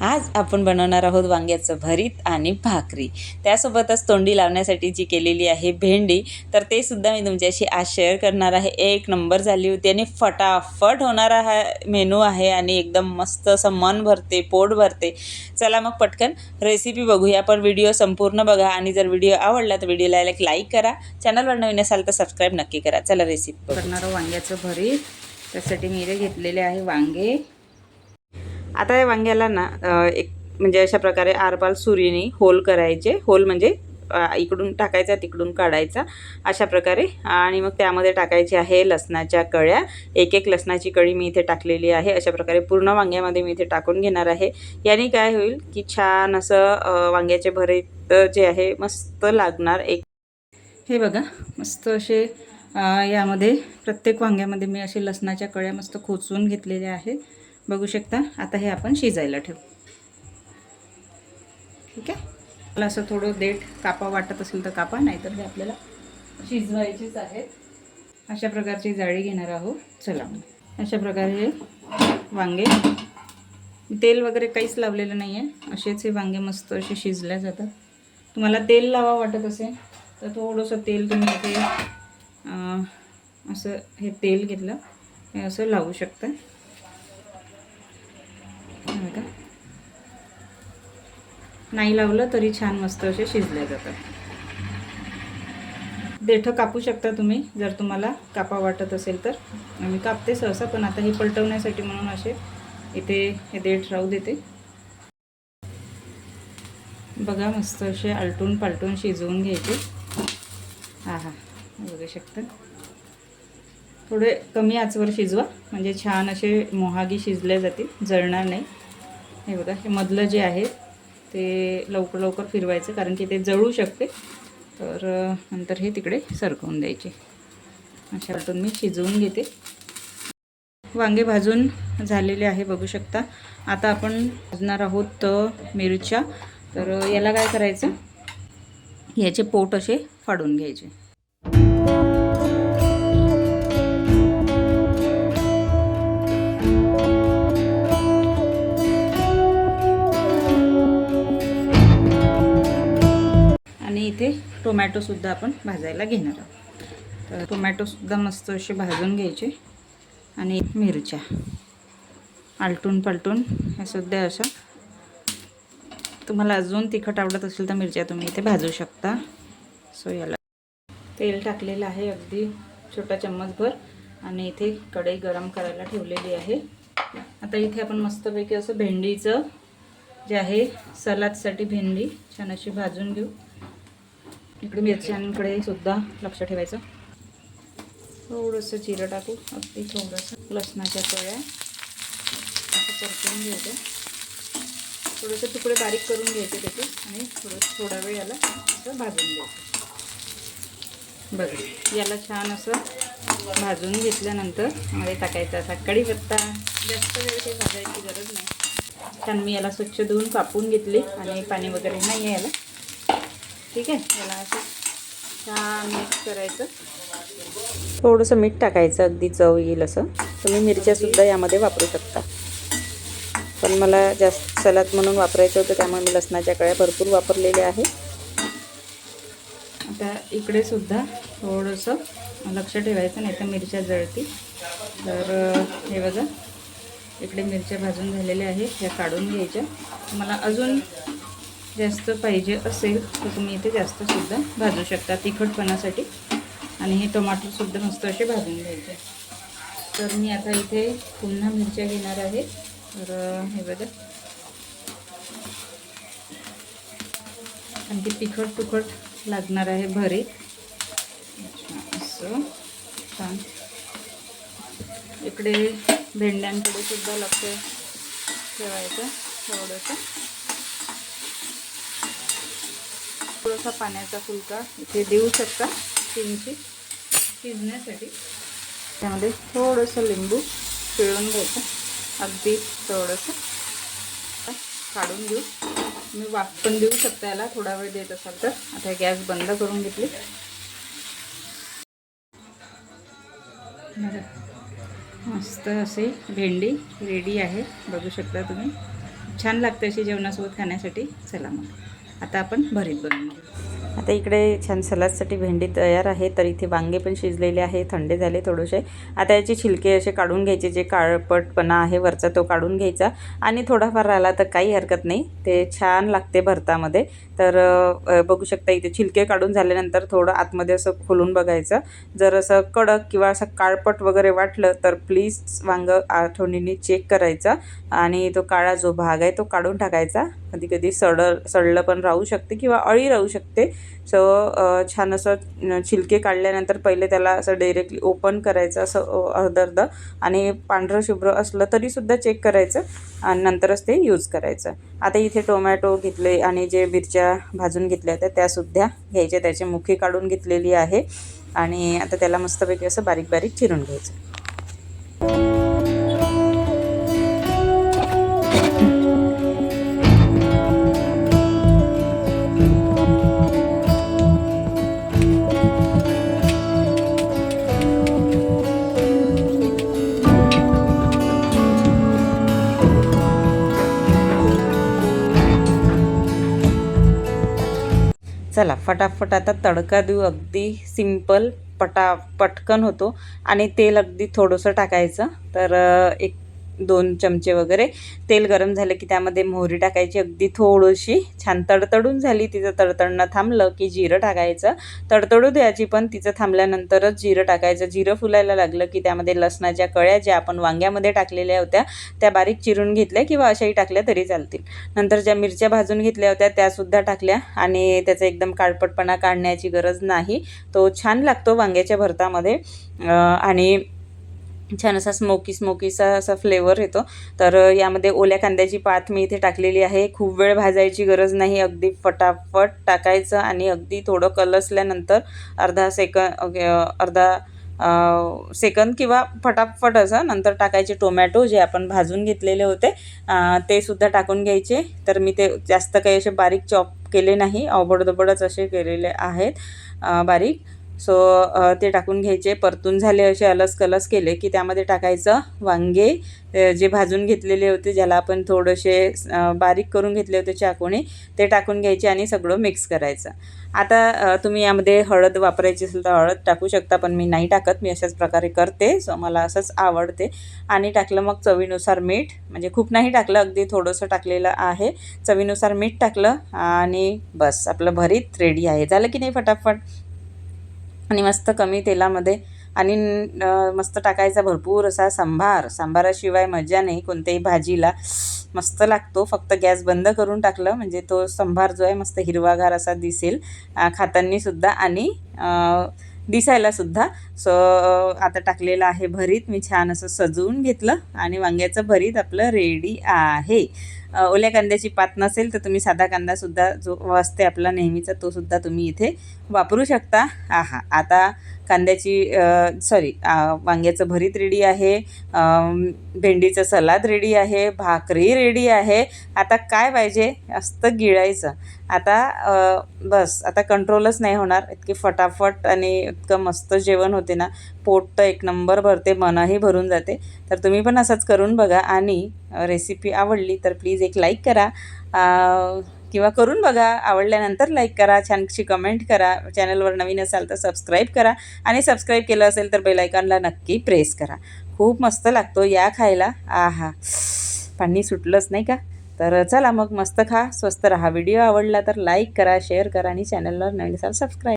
आज आपण बनवणार आहोत वांग्याचं भरीत आणि भाकरी. त्यासोबतच तोंडी लावण्यासाठी जी केलेली आहे भेंडी तर ते सुद्धा मी तुमच्याशी आज शेअर करणार आहे. एक नंबर झाली होती आणि फटाफट होणारा हा मेनू आहे आणि एकदम मस्त असं मन भरते पोट भरते. चला मग पटकन रेसिपी बघूया. पण व्हिडिओ संपूर्ण बघा आणि जर व्हिडिओ आवडला तर व्हिडिओला एक लाईक करा. चॅनलवर नवीन असाल तर सबस्क्राईब नक्की करा. चला रेसिपी करणार वांग्याचं भरीत. त्यासाठी मी इथे घेतलेले आहे वांगे. आता या वांग्याला ना एक म्हणजे अशा प्रकारे आरपाल सुरीने होल करायचे. होल म्हणजे इकडून टाकायचा तिकडून काढायचा. अशा प्रकारे. आणि मग त्यामध्ये टाकायची आहे लसणाच्या कळ्या. एक एक लसणाची कळी मी इथे टाकलेली आहे. अशा प्रकारे पूर्ण वांग्यामध्ये मी इथे टाकून घेणार आहे. याने काय होईल की छान असं वांग्याचे भरीत जे आहे मस्त लागणार. एक हे बघा मस्त असे यामध्ये प्रत्येक वांग्यामध्ये मी असे लसणाच्या कळ्या मस्त खोचून घेतलेल्या आहे बघू शकता. आता हे आपण शिजायला ठेवू. ठीक आहे? मला असं थोडं देठ कापा वाटत असेल तर कापा नाहीतर हे आपल्याला शिजवायचीच आहेत. अशा प्रकारची जाळी घेणार आहोत. चला. अशा प्रकारे वांगे. तेल वगैरे काहीच लावलेलं नाही आहे असेच हे वांगे मस्त असे शिजल्या जातात. तुम्हाला तेल लावा वाटत असेल तर थोडंसं तेल तुम्ही इथे असं हे तेल घेतलं हे असं लावू शकता. नाही लावलं तरी छान मस्त असे शिजले जातात. देठं कापू शकता तुम्ही जर तुम्हाला कापा वाटत असेल तर. मी कापते सहसा पण आता हे पलटवण्यासाठी म्हणून असे इथे हे देठ राहू देते. बघा मस्त असे आलटून पालटून शिजवून घ्यायचे. हा हा बघू शकता. थोडे कमी आचवर शिजवा म्हणजे छान असे मोहागी शिजले जातील जळणार नाही. हे बघा हे मधलं जे आहे ते लवकर लवकर फिरवायचं कारण की ते जळू शकते. तर नंतर हे तिकडे सरकवून द्यायचे. अशा वाटून मी शिजवून घेते. वांगे भाजून झालेले आहे बघू शकता. आता आपण भाजणार आहोत मिरच्या. तर याला काय करायचं? याचे पोट असे फाडून घ्यायचे. इथे टोमॅटोसुद्धा आपण भाजायला घेणार आहोत. तर टोमॅटोसुद्धा मस्त असे भाजून घ्यायचे. आणि मिरच्या आलटून पलटून हे सुद्धा असं तुम्हाला अजून तिखट आवडत असेल तर मिरच्या तुम्ही इथे भाजू शकता. सो याला तेल टाकलेलं आहे अगदी छोटा चम्मचभर. आणि इथे कढई गरम करायला ठेवलेली आहे. आता इथे आपण मस्तपैकी असं भेंडीचं जे आहे सलादसाठी भेंडी छान अशी भाजून घेऊ. इकडे मिरच्यांकडे सुद्धा लक्ष ठेवायचं. थोडंसं जिरं टाकू. अगदी थोडंसं. लसणाच्या कळ्या असं परतून घ्यायचं. थोडेसे तुकडे बारीक करून घ्यायचे त्याचे आणि थोडं थोडा वेळ याला असं भाजून घ्यायचं. बघा याला छान असं भाजून घेतल्यानंतरमध्ये टाकायचा असा कढीपत्ता. जास्त वेळ ते भाजायची गरज नाही. छान मी याला स्वच्छ धुवून कापून घेतली आणि पाणी वगैरे नाही आहे याला. ठीक आहे? याला असं छान मिक्स करायचं. थोडंसं मीठ टाकायचं अगदी चव येईल असं. तुम्ही मिरच्यासुद्धा यामध्ये वापरू शकता. पण मला जास्त सलाद म्हणून वापरायचं होतं त्यामुळे मी लसणाच्या कळ्या भरपूर वापरलेल्या आहे आता इकडे सुद्धा थोडंसं लक्ष ठेवायचं नाही तर मिरच्या जळतील. तर हे बघा. इकडे मिरच्या भाजून झालेल्या आहे ह्या काढून घ्यायच्या. तुम्हाला अजून जास्त पाहिजे असेल तर तुम्ही इथे जास्तसुद्धा भाजू शकता तिखटपणासाठी. आणि हे टोमॅटोसुद्धा मस्त असे भाजून घ्यायचे. तर मी आता इथे पुन्हा मिरच्या घेणार आहे. तर हे बघा. आणखी तिखट तुखट लागणार आहे भरीत. असं. छान. इकडे भेंड्यांकडे सुद्धा लक्ष ठेवायचं थोडंसं. थोडासा पाण्याचा फुलका इथे देऊ शकता किंचित शिजण्यासाठी. त्यामध्ये थोडंसं लिंबू पिळून घ्यायचं. अगदी थोडंसं. काढून घेऊ. तुम्ही वाफ पण देऊ शकता याला. थोडा वेळ देत असाल तर. आता गॅस बंद करून घेतली. मस्त असे भेंडी रेडी आहे. बघू शकता तुम्ही. छान लागते अशी जेवणासोबत खाण्यासाठी. चला मग. आता आपण भरीत बनवून आता इकडे छान सलादसाठी भेंडी तयार आहे तर इथे वांगे पण शिजलेले आहे थंडे झाले थोडेसे. आता याचे छिलके असे काढून घ्यायचे जे काळपटपणा आहे वरचा तो काढून घ्यायचा. आणि थोडाफार राहिला तर काही हरकत नाही ते छान लागते भरतामध्ये. तर बघू शकता इथे छिलके काढून झाल्यानंतर थोडं आतमध्ये असं खोलून बघायचं. जर असं कडक किंवा असं काळपट वगैरे वाटलं तर प्लीज वांगं आठवणीने चेक करायचा. आणि तो काळा जो भाग आहे तो काढून टाकायचा. कधी कधी सड सडलं पण राहू शकते किंवा अळी राहू शकते. सो छान असं छिलके काढल्यानंतर पहिले त्याला असं डायरेक्टली ओपन करायचं असं अ, अर्ध अर्ध आणि पांढरं शुभ्र असलं तरीसुद्धा चेक करायचं आणि नंतरच ते यूज करायचं. आता इथे टोमॅटो घेतले आणि जे मिरच्या भाजून घेतल्या होत्या त्यासुद्धा घ्यायच्या. त्याची मुखी काढून घेतलेली आहे आणि आता त्याला मस्तपैकी असं बारीक बारीक चिरून घ्यायचं. चला फटाफट आता तडका देऊ. अगदी सिंपल पटा पटकन होतो. आणि तेल अगदी थोडंसं टाकायचं. तर एक दोन चमचे वगैरे. तेल गरम झालं की त्यामध्ये मोहरी टाकायची. अगदी थोडीशी छान तडतडून झाली. तिचं तडतडणं थांबलं की जिरं टाकायचं. तडतडू द्यायची पण तिचं थांबल्यानंतरच जिरं टाकायचं. जिरं फुलायला लागलं की त्यामध्ये लसणाच्या कळ्या ज्या आपण वांग्यामध्ये टाकलेल्या होत्या त्या बारीक चिरून घेतल्या किंवा अशाही टाकल्या तरी चालतील. नंतर ज्या मिरच्या भाजून घेतल्या होत्या त्यासुद्धा टाकल्या आणि त्याचा एकदम काळपटपणा काढण्याची गरज नाही. तो छान लागतो वांग्याच्या भरतामध्ये. आणि छान असा स्मोकी स्मोकीचा असा फ्लेवर येतो. तर यामध्ये ओल्या कांद्याची पात मी इथे टाकलेली आहे. खूप वेळ भाजायची गरज नाही. अगदी फटाफट टाकायचं आणि अगदी थोडं कलसल्यानंतर अर्धा सेकंद अर्धा सेकंद किंवा फटाफट असं नंतर टाकायचे टोमॅटो जे आपण भाजून घेतलेले होते ते सुद्धा टाकून घ्यायचे. तर मी ते जास्त काही असे बारीक चॉप केले नाही. अवबडदबडच असे केलेले आहेत बारीक. सो ते टाकून घ्यायचे. परतून झाले असे अलस कलस केले की त्यामध्ये टाकायचं वांगे जे भाजून घेतलेले होते ज्याला आपण थोडेसे बारीक करून घेतले होते चाकूने ते टाकून घ्यायचे आणि सगळं मिक्स करायचं. आता तुम्ही यामध्ये हळद वापरायची असेल तर हळद टाकू शकता पण मी नाही टाकत. मी अशाच प्रकारे करते. सो मला असंच आवडते. आणि टाकलं मग चवीनुसार मीठ. म्हणजे खूप नाही टाकलं अगदी थोडंसं टाकलेलं आहे. चवीनुसार मीठ टाकलं आणि बस आपलं भरीत रेडी आहे. झालं की नाही फटाफट? आणि मस्त कमी तेलामध्ये आणि मस्त टाकायचा भरपूर असा सांबार. सांबाराशिवाय मजा नाही कोणत्याही भाजीला. मस्त लागतो. फक्त गॅस बंद करून टाकलं म्हणजे तो संभार जो आहे मस्त हिरवागार असा दिसेल. खातांनीसुद्धा आणि दिसायलासुद्धा सो आता टाकलेलं आहे भरीत. मी छान असं सजवून घेतलं आणि वांग्याचं भरीत आपलं रेडी आहे. ओल्या कांद्याची पात नसेल तर तुम्ही साधा कांदासुद्धा जो असते आपला नेहमीचा तो सुद्धा तुम्ही इथे वापरू शकता. आहा आता कांद्याची सॉरी वांग्याचं भरीत रेडी आहे भेंडीचं सलाद रेडी आहे भाकरी रेडी आहे. आता काय पाहिजे? असतं गिळायचं. आता बस आता कंट्रोलच नाही होणार. इतकी फटाफट आणि इतकं मस्त जेवण होते ना पोट तर एक नंबर भरते मनही भरून जाते. तर तुम्ही पण असंच करून बघा. आणि रेसिपी आवडली तर प्लीज एक लाईक करा. किंवा करून बघा. आवडल्यानंतर लाईक करा छानशी कमेंट करा. चॅनलवर नवीन असाल तर सबस्क्राईब करा. आणि सबस्क्राईब केलं असेल तर बेलायकॉनला नक्की प्रेस करा. खूप मस्त लागतो या खायला. आहा. पाणी सुटलंच नाही का? तर चला मग मस्त खा स्वस्त राहा. व्हिडिओ आवडला तर लाईक करा शेअर करा आणि चॅनलवर नवीन असाल सबस्क्राईब